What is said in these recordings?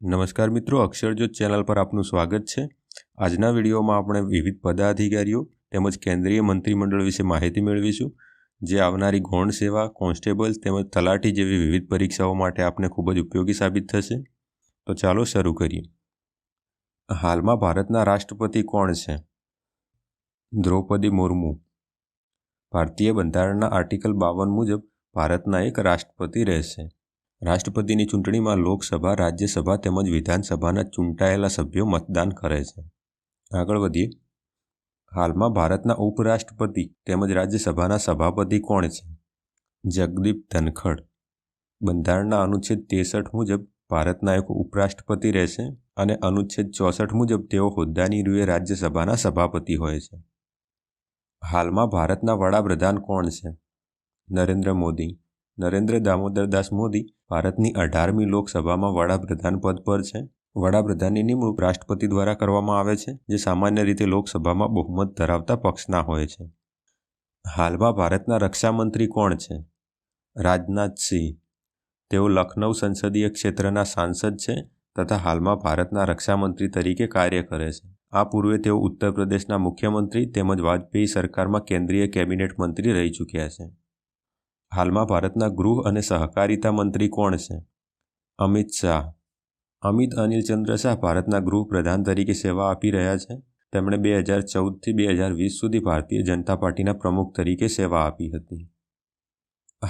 નમસ્કાર મિત્રો અક્ષરજ્યોત ચેનલ પર આપનું સ્વાગત છે. આજના વિડીયોમાં આપણે વિવિધ પદાધિકારીઓ તેમજ કેન્દ્રીય મંત્રીમંડળ વિશે માહિતી મેળવીશું. જે આવનારી ગૌણ સેવા કોન્સ્ટેબલ તેમજ તલાટી જેવી વિવિધ પરીક્ષાઓ માટે આપને ખૂબ જ ઉપયોગી સાબિત થશે. તો ચાલો શરૂ કરીએ. હાલમાં ભારતના રાષ્ટ્રપતિ કોણ છે? દ્રૌપદી મુર્મુ. ભારતીય બંધારણના આર્ટિકલ બાવન મુજબ ભારતના એક રાષ્ટ્રપતિ રહેશે. રાષ્ટ્રપતિની ચૂંટણીમાં લોકસભા, રાજ્યસભા તેમજ વિધાનસભાના ચૂંટાયેલા સભ્યો મતદાન કરે છે. આગળ વધીએ. હાલમાં ભારતના ઉપરાષ્ટ્રપતિ તેમજ રાજ્યસભાના સભાપતિ કોણ છે? જગદીપ ધનખડ. બંધારણના અનુચ્છેદ ત્રેસઠ મુજબ ભારતના એક ઉપરાષ્ટ્રપતિ રહેશે અને અનુચ્છેદ ચોસઠ મુજબ તેઓ હોદ્દાની રૂએ રાજ્યસભાના સભાપતિ હોય છે. હાલમાં ભારતના વડાપ્રધાન કોણ છે? નરેન્દ્ર મોદી. નરેન્દ્ર દામોદર દાસ મોદી ભારતની અઢારમી લોકસભામાં વડાપ્રધાન પદ પર છે. વડાપ્રધાનની નિમણૂક રાષ્ટ્રપતિ દ્વારા કરવામાં આવે છે, જે સામાન્ય રીતે લોકસભામાં બહુમત ધરાવતા પક્ષના હોય છે. હાલમાં ભારતના રક્ષામંત્રી કોણ છે? રાજનાથસિંહ તેઓ લખનૌ સંસદીય ક્ષેત્રના સાંસદ છે તથા હાલમાં ભારતના રક્ષામંત્રી તરીકે કાર્ય કરે છે. આ પૂર્વે તેઓ ઉત્તર પ્રદેશના મુખ્યમંત્રી તેમજ વાજપેયી સરકારમાં કેન્દ્રીય કેબિનેટ મંત્રી રહી ચૂક્યા છે. હાલમાં ભારતના ગૃહ અને સહકારિતા મંત્રી કોણ છે? અમિત શાહ. અમિત અનિલચંદ્ર શાહ ભારતના ગૃહ પ્રધાન તરીકે સેવા આપી રહ્યા છે. તેમણે બે હજાર ચૌદથી બે હજાર વીસ સુધી ભારતીય જનતા પાર્ટીના પ્રમુખ તરીકે સેવા આપી હતી.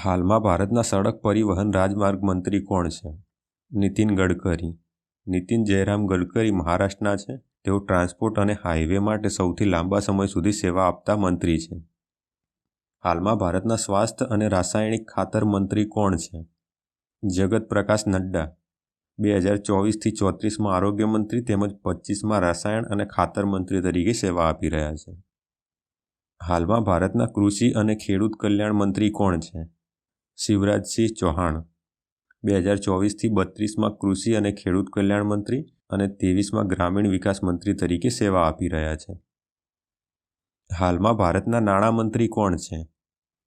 હાલમાં ભારતના સડક પરિવહન રાજમાર્ગ મંત્રી કોણ છે? નીતિન ગડકરી. નીતિન જયરામ ગડકરી મહારાષ્ટ્રના છે. તેઓ ટ્રાન્સપોર્ટ અને હાઈવે માટે સૌથી લાંબા સમય સુધી સેવા આપતા મંત્રી છે. હાલમાં ભારતના સ્વાસ્થ્ય અને રાસાયણિક ખાતર મંત્રી કોણ છે? જગત પ્રકાશ નડ્ડા. બે હજાર ચોવીસથી ચોત્રીસમાં આરોગ્ય મંત્રી તેમજ પચીસમાં રસાયણ અને ખાતર મંત્રી તરીકે સેવા આપી રહ્યા છે. હાલમાં ભારતના કૃષિ અને ખેડૂત કલ્યાણ મંત્રી કોણ છે? શિવરાજસિંહ ચૌહાણ. બે હજાર ચોવીસથી બત્રીસમાં કૃષિ અને ખેડૂત કલ્યાણ મંત્રી અને ત્રેવીસમાં ગ્રામીણ વિકાસ મંત્રી તરીકે સેવા આપી રહ્યા છે. હાલમાં ભારતના નાણામંત્રી કોણ છે?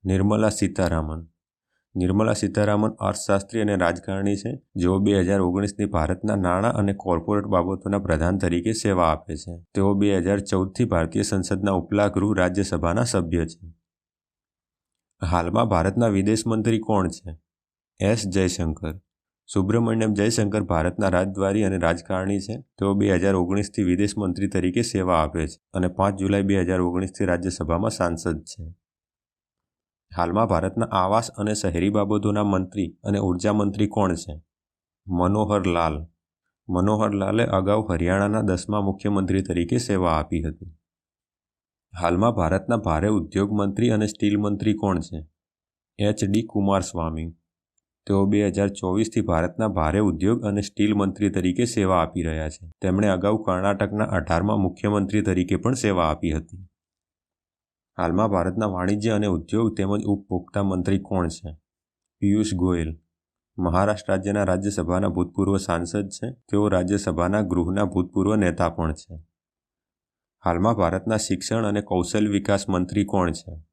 નિર્મલા સીતારામન. નિર્મલા સીતારામન અર્થશાસ્ત્રી અને રાજકારણી છે, જેઓ બે હજાર ઓગણીસની ભારતના નાણાં અને કોર્પોરેટ બાબતોના પ્રધાન તરીકે સેવા આપે છે. તેઓ બે હજાર ચૌદથી ભારતીય સંસદના ઉપલા ગૃહ રાજ્યસભાના સભ્ય છે. હાલમાં ભારતના વિદેશ મંત્રી કોણ છે? એસ. જયશંકર. સુબ્રમણ્યમ જયશંકર ભારતના રાજદ્વારી અને રાજકારણી છે. તેઓ બે હજાર ઓગણીસથી વિદેશ મંત્રી તરીકે સેવા આપે છે અને પાંચ જુલાઈ બે હજાર ઓગણીસથી રાજ્યસભામાં સાંસદ છે. હાલમાં ભારતના આવાસ અને શહેરી બાબતોના મંત્રી અને ઊર્જા મંત્રી કોણ છે? મનોહર લાલ. મનોહર લાલે અગાઉ હરિયાણાના દસમા મુખ્યમંત્રી તરીકે સેવા આપી હતી. હાલમાં ભારતના ભારે ઉદ્યોગ મંત્રી અને સ્ટીલ મંત્રી કોણ છે? H D Kumaraswamy. તેઓ બે હજાર ચોવીસથી ભારતના ભારે ઉદ્યોગ અને સ્ટીલ મંત્રી તરીકે સેવા આપી રહ્યા છે. તેમણે અગાઉ કર્ણાટકના અઢારમાં મુખ્યમંત્રી તરીકે પણ સેવા આપી હતી. હાલમાં ભારતના વાણિજ્ય અને ઉદ્યોગ તેમજ ઉપભોક્તા મંત્રી કોણ છે? પિયુષ ગોયલ. મહારાષ્ટ્ર રાજ્યના રાજ્યસભાના ભૂતપૂર્વ સાંસદ છે. તેઓ રાજ્યસભાના ગૃહના ભૂતપૂર્વ નેતા પણ છે. હાલમાં ભારતના શિક્ષણ અને કૌશલ વિકાસ મંત્રી કોણ છે?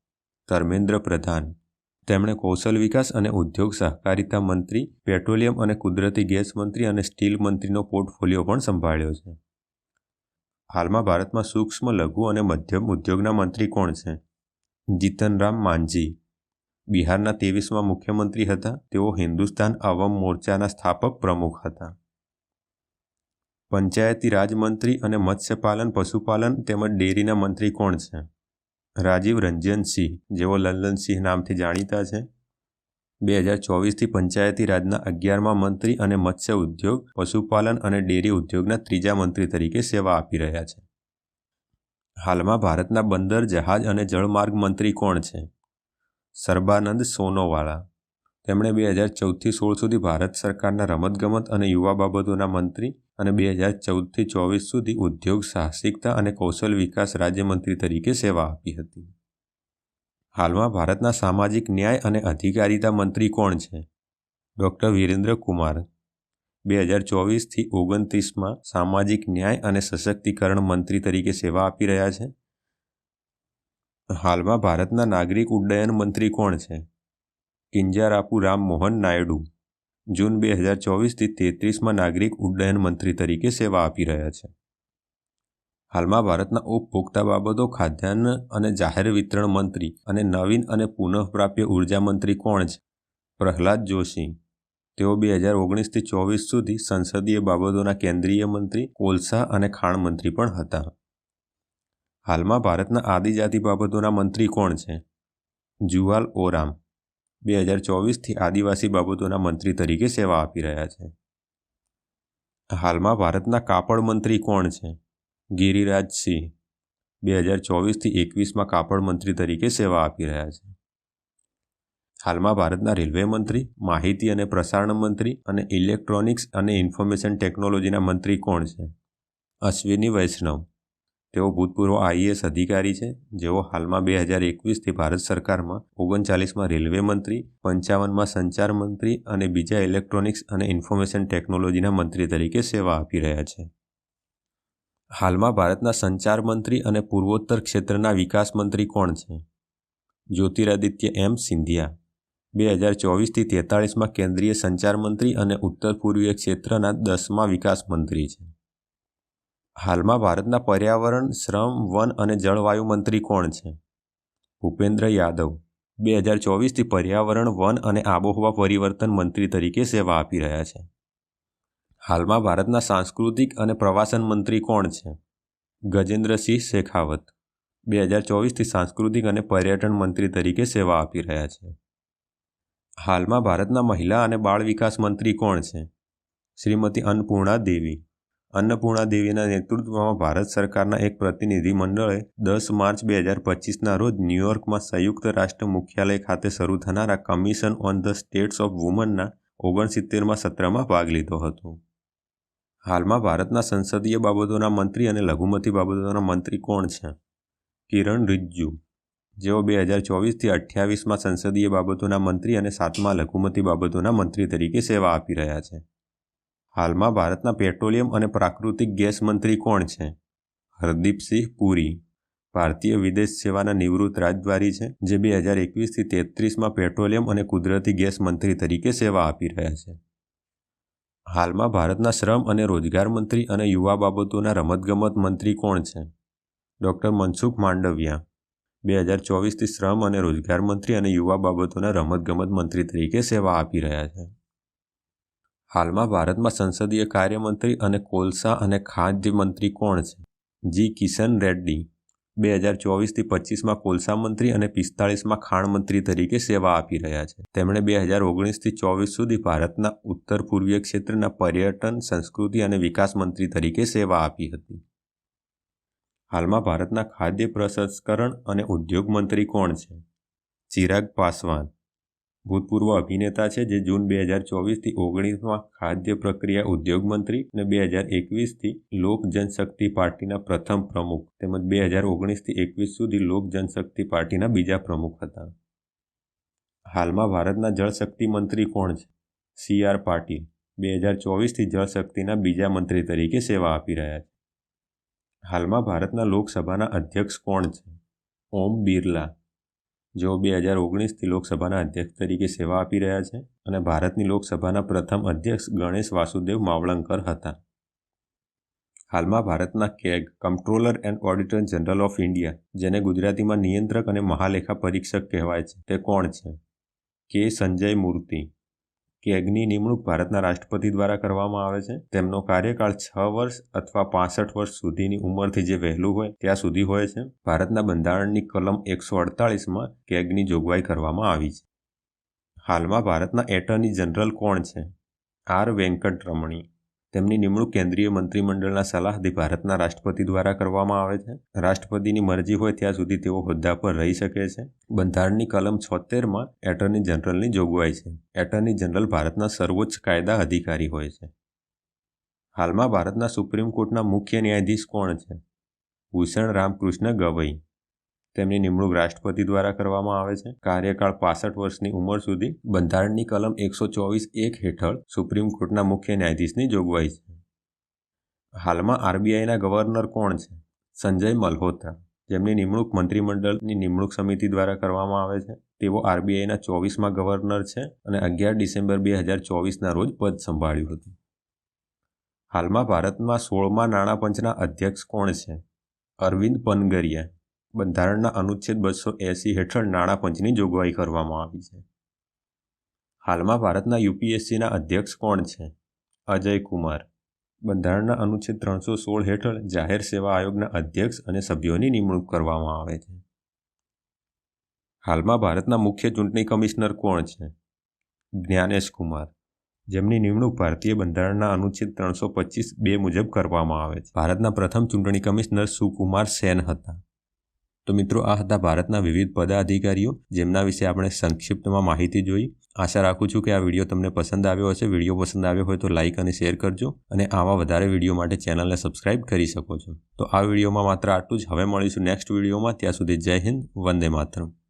ધર્મેન્દ્ર પ્રધાન. તેમણે કૌશલ વિકાસ અને ઉદ્યોગ સહકારિતા મંત્રી, પેટ્રોલિયમ અને કુદરતી ગેસ મંત્રી અને સ્ટીલ મંત્રીનો પોર્ટફોલિયો પણ સંભાળ્યો છે. હાલમાં ભારતમાં સૂક્ષ્મ, લઘુ અને મધ્યમ ઉદ્યોગના મંત્રી કોણ છે? જીતનરામ માંઝી. બિહારના ત્રેવીસમાં મુખ્યમંત્રી હતા. તેઓ હિન્દુસ્તાન અવમ મોરચાના સ્થાપક પ્રમુખ હતા. પંચાયતી રાજમંત્રી અને મત્સ્યપાલન, પશુપાલન તેમજ ડેરીના મંત્રી કોણ છે? રાજીવ રંજન સિંહ જેઓ લલ્લનસિંહ નામથી જાણીતા છે. બે હજાર ચોવીસથી પંચાયતી રાજના અગિયારમાં મંત્રી અને મત્સ્ય ઉદ્યોગ, પશુપાલન અને ડેરી ઉદ્યોગના ત્રીજા મંત્રી તરીકે સેવા આપી રહ્યા છે. હાલમાં ભારતના બંદર જહાજ અને જળમાર્ગ મંત્રી કોણ છે? સર્બાનંદ સોનોવાલા તેમણે બે હજાર ચૌદથી સોળ સુધી ભારત સરકારના રમતગમત અને યુવા બાબતોના મંત્રી અને બે હજાર ચૌદથી ચોવીસ સુધી ઉદ્યોગ, સાહસિકતા અને કૌશલ વિકાસ રાજ્યમંત્રી તરીકે સેવા આપી હતી. હાલમાં ભારતના સામાજિક ન્યાય અને અધિકારિતા મંત્રી કોણ છે? ડૉક્ટર વિરેન્દ્ર કુમાર. બે હજાર ચોવીસથી ઓગણત્રીસમાં સામાજિક ન્યાય અને સશક્તિકરણ મંત્રી તરીકે સેવા આપી રહ્યા છે. હાલમાં ભારતના નાગરિક ઉડ્ડયન મંત્રી કોણ છે? કિંજારાપુ રામ મોહન નાયડુ, જૂન બે હજાર ચોવીસથી તેત્રીસમાં નાગરિક ઉડ્ડયન મંત્રી તરીકે સેવા આપી રહ્યા છે. હાલમાં ભારતના ઉપભોક્તા બાબતો, ખાદ્યાન્ન અને જાહેર વિતરણ મંત્રી અને નવીન અને પુનઃપ્રાપ્ય ઊર્જા મંત્રી કોણ છે? પ્રહલાદ જોશી. તેઓ બે હજાર ઓગણીસથી ચોવીસ સુધી સંસદીય બાબતોના કેન્દ્રીય મંત્રી, કોલસા અને ખાણ મંત્રી પણ હતા. હાલમાં ભારતના આદિજાતિ બાબતોના મંત્રી કોણ છે? જુવાલ ઓરામ. બે હજાર ચોવીસથી આદિવાસી બાબતોના મંત્રી તરીકે સેવા આપી રહ્યા છે. હાલમાં ભારતના કાપડ મંત્રી કોણ છે? ગિરિરાજ સિંહ. બે હજાર ચોવીસથી એકવીસમાં કાપડ મંત્રી તરીકે સેવા આપી રહ્યા છે. હાલમાં ભારતના રેલવે મંત્રી, માહિતી અને પ્રસારણ મંત્રી અને ઇલેક્ટ્રોનિક્સ અને ઇન્ફોર્મેશન ટેકનોલોજીના મંત્રી કોણ છે? અશ્વિની વૈષ્ણવ. તેઓ ભૂતપૂર્વ આઈએએસ અધિકારી છે. જેઓ હાલમાં બે હજાર એકવીસથી ભારત સરકારમાં ઓગણચાલીસમાં રેલવે મંત્રી, પંચાવનમાં સંચાર મંત્રી અને બીજા ઇલેક્ટ્રોનિક્સ અને ઇન્ફોર્મેશન ટેકનોલોજીના મંત્રી તરીકે સેવા આપી રહ્યા છે. હાલમાં ભારતના સંચાર મંત્રી અને પૂર્વોત્તર ક્ષેત્રના વિકાસ મંત્રી કોણ છે? જ્યોતિરાદિત્ય એમ સિંધિયા. બે હજાર ચોવીસથી તેતાળીસમાં કેન્દ્રીય સંચાર મંત્રી અને ઉત્તર પૂર્વીય ક્ષેત્રના દસમા વિકાસ મંત્રી છે. હાલમાં ભારતના પર્યાવરણ, શ્રમ, વન અને જળવાયુ મંત્રી કોણ છે? ભૂપેન્દ્ર યાદવ. બે હજાર ચોવીસથી પર્યાવરણ, વન અને આબોહવા પરિવર્તન મંત્રી તરીકે સેવા આપી રહ્યા છે. હાલમાં ભારતના સાંસ્કૃતિક અને પ્રવાસન મંત્રી કોણ છે? ગજેન્દ્રસિંહ શેખાવત. બે હજાર ચોવીસથી સાંસ્કૃતિક અને પર્યટન મંત્રી તરીકે સેવા આપી રહ્યા છે. હાલમાં ભારતના મહિલા અને બાળ વિકાસ મંત્રી કોણ છે? શ્રીમતી અન્નપૂર્ણા દેવી. અન્નપૂર્ણા દેવીના નેતૃત્વમાં ભારત સરકારના એક પ્રતિનિધિ મંડળે દસ માર્ચ બે હજાર પચીસના રોજ ન્યૂયોર્કમાં સંયુક્ત રાષ્ટ્ર મુખ્યાલય ખાતે શરૂ થનારા commission on the status of વુમનના ઓગણસિત્તેરમાં સત્રમાં ભાગ લીધો હતો. હાલમાં ભારતના સંસદીય બાબતોના મંત્રી અને લઘુમતી બાબતોના મંત્રી કોણ છે? કિરણ રિજ્જુ. જેઓ બે હજાર ચોવીસથી અઠ્યાવીસમાં સંસદીય બાબતોના મંત્રી અને સાતમા લઘુમતી બાબતોના મંત્રી તરીકે સેવા આપી રહ્યા છે. હાલમાં ભારતના પેટ્રોલિયમ અને પ્રાકૃતિક ગેસ મંત્રી કોણ છે? હરદીપસિંહ પુરી, ભારતીય વિદેશ સેવાના નિવૃત્ત રાજદ્વારી છે, જે બે હજાર એકવીસથી તેત્રીસમાં પેટ્રોલિયમ અને કુદરતી ગેસ મંત્રી તરીકે સેવા આપી રહ્યા છે. હાલમાં ભારતના શ્રમ અને રોજગાર મંત્રી અને યુવા બાબતોના રમતગમત મંત્રી કોણ છે? ડૉક્ટર મનસુખ માંડવિયા, બે હજાર ચોવીસથી શ્રમ અને રોજગાર મંત્રી અને યુવા બાબતોના રમતગમત મંત્રી તરીકે સેવા આપી રહ્યા છે. હાલમાં ભારતમાં સંસદીય કાર્યમંત્રી અને કોલસા અને ખાદ્ય મંત્રી કોણ છે? જી. કિશન રેડ્ડી. બે હજાર ચોવીસથી પચીસમાં કોલસા મંત્રી અને પિસ્તાળીસમાં ખાણ મંત્રી તરીકે સેવા આપી રહ્યા છે. તેમણે બે હજાર ઓગણીસથી ચોવીસ સુધી ભારતના ઉત્તર પૂર્વીય ક્ષેત્રના પર્યટન, સંસ્કૃતિ અને વિકાસ મંત્રી તરીકે સેવા આપી હતી. હાલમાં ભારતના ખાદ્ય પ્રસંસ્કરણ અને ઉદ્યોગ મંત્રી કોણ છે? ચિરાગ પાસવાન. ભૂતપૂર્વ અભિનેતા છે જે જૂન બે હજાર ચોવીસથી ઓગણીસમાં ખાદ્ય પ્રક્રિયા ઉદ્યોગ મંત્રી અને બે હજાર એકવીસથી લોક જનશક્તિ પાર્ટીના પ્રથમ પ્રમુખ તેમજ બે હજાર ઓગણીસથી એકવીસ સુધી લોક જનશક્તિ પાર્ટીના બીજા પ્રમુખ હતા. હાલમાં ભારતના જળશક્તિ મંત્રી કોણ છે? C R Patil. બે હજાર ચોવીસથી જળશક્તિના બીજા મંત્રી તરીકે સેવા આપી રહ્યા છે. હાલમાં ભારતના લોકસભાના અધ્યક્ષ કોણ છે? ઓમ બિરલા. જેઓ બે હજાર ઓગણીસથી લોકસભાના અધ્યક્ષ તરીકે સેવા આપી રહ્યા છે અને ભારતની લોકસભાના પ્રથમ અધ્યક્ષ ગણેશ વાસુદેવ માવળંકર હતા. હાલમાં ભારતના CAG, controller and auditor general of India, જેને ગુજરાતીમાં નિયંત્રક અને મહાલેખા પરીક્ષક કહેવાય છે, તે કોણ છે? કે સંજય મૂર્તિ. કેગની નિમણૂક ભારતના રાષ્ટ્રપતિ દ્વારા કરવામાં આવે છે. તેમનો કાર્યકાળ છ વર્ષ અથવા પાસઠ વર્ષ સુધીની ઉંમરથી જે વહેલું હોય ત્યાં સુધી હોય છે. ભારતના બંધારણની કલમ એકસો અડતાળીસમાં કેગની જોગવાઈ કરવામાં આવી છે. હાલમાં ભારતના એટર્ની જનરલ કોણ છે? આર. વેંકટરમણી તેમની નિમણૂક કેન્દ્રીય મંત્રીમંડળના સલાહથી ભારતના રાષ્ટ્રપતિ દ્વારા કરવામાં આવે છે. રાષ્ટ્રપતિની મરજી હોય ત્યાં સુધી તેઓ હોદ્દા પર રહી શકે છે. બંધારણની કલમ છોતેરમાં એટર્ની જનરલની જોગવાઈ છે. એટર્ની જનરલ ભારતના સર્વોચ્ચ કાયદા અધિકારી હોય છે. હાલમાં ભારતના સુપ્રીમ કોર્ટના મુખ્ય ન્યાયાધીશ કોણ છે? ભૂષણ રામકૃષ્ણ ગવઈ. તેમની નિમણૂક રાષ્ટ્રપતિ દ્વારા કરવામાં આવે છે. કાર્યકાળ પાસઠ વર્ષની ઉંમર સુધી બંધારણની કલમ એકસો ચોવીસ એક હેઠળ સુપ્રીમ કોર્ટના મુખ્ય ન્યાયાધીશની જોગવાઈ છે. હાલમાં આરબીઆઈના ગવર્નર કોણ છે? સંજય મલ્હોત્રા. જેમની નિમણૂક મંત્રીમંડળની નિમણૂક સમિતિ દ્વારા કરવામાં આવે છે. તેઓ આરબીઆઈના ચોવીસમાં ગવર્નર છે અને અગિયાર ડિસેમ્બર બે હજાર ચોવીસના રોજ પદ સંભાળ્યું હતું. હાલમાં ભારતમાં સોળમાં નાણાં પંચના અધ્યક્ષ કોણ છે? અરવિંદ પનગરિયા. બંધારણના અનુચ્છેદ બસો એંસી હેઠળ નાણાં પંચની જોગવાઈ કરવામાં આવી છે. હાલમાં ભારતના યુપીએસસીના અધ્યક્ષ કોણ છે? અજય કુમાર. બંધારણના અનુચ્છેદ ત્રણસો સોળ હેઠળ જાહેર સેવા આયોગના અધ્યક્ષ અને સભ્યોની નિમણૂક કરવામાં આવે છે. હાલમાં ભારતના મુખ્ય ચૂંટણી કમિશનર કોણ છે? જ્ઞાનેશ કુમાર. જેમની નિમણૂક ભારતીય બંધારણના અનુચ્છેદ ત્રણસો પચીસ બે મુજબ કરવામાં આવે છે. ભારતના પ્રથમ ચૂંટણી કમિશનર સુકુમાર સેન હતા. તો મિત્રો, આ હતા ભારતના વિવિધ પદાધિકારીઓ જેમના વિશે આપણે સંક્ષિપ્તમાં માહિતી જોઈ. આશા રાખું છું કે આ વીડિયો તમને પસંદ આવ્યો હશે. વીડિયો પસંદ આવ્યો હોય તો લાઇક અને શેર કરજો અને આવા વધારે વીડિયો માટે ચેનલને સબસ્ક્રાઇબ કરી શકો છો. તો આ વિડીયોમાં માત્ર આટલું જ. હવે મળીશું નેક્સ્ટ વિડીયોમાં. ત્યાં સુધી જય હિન્દ, વંદે માતરમ.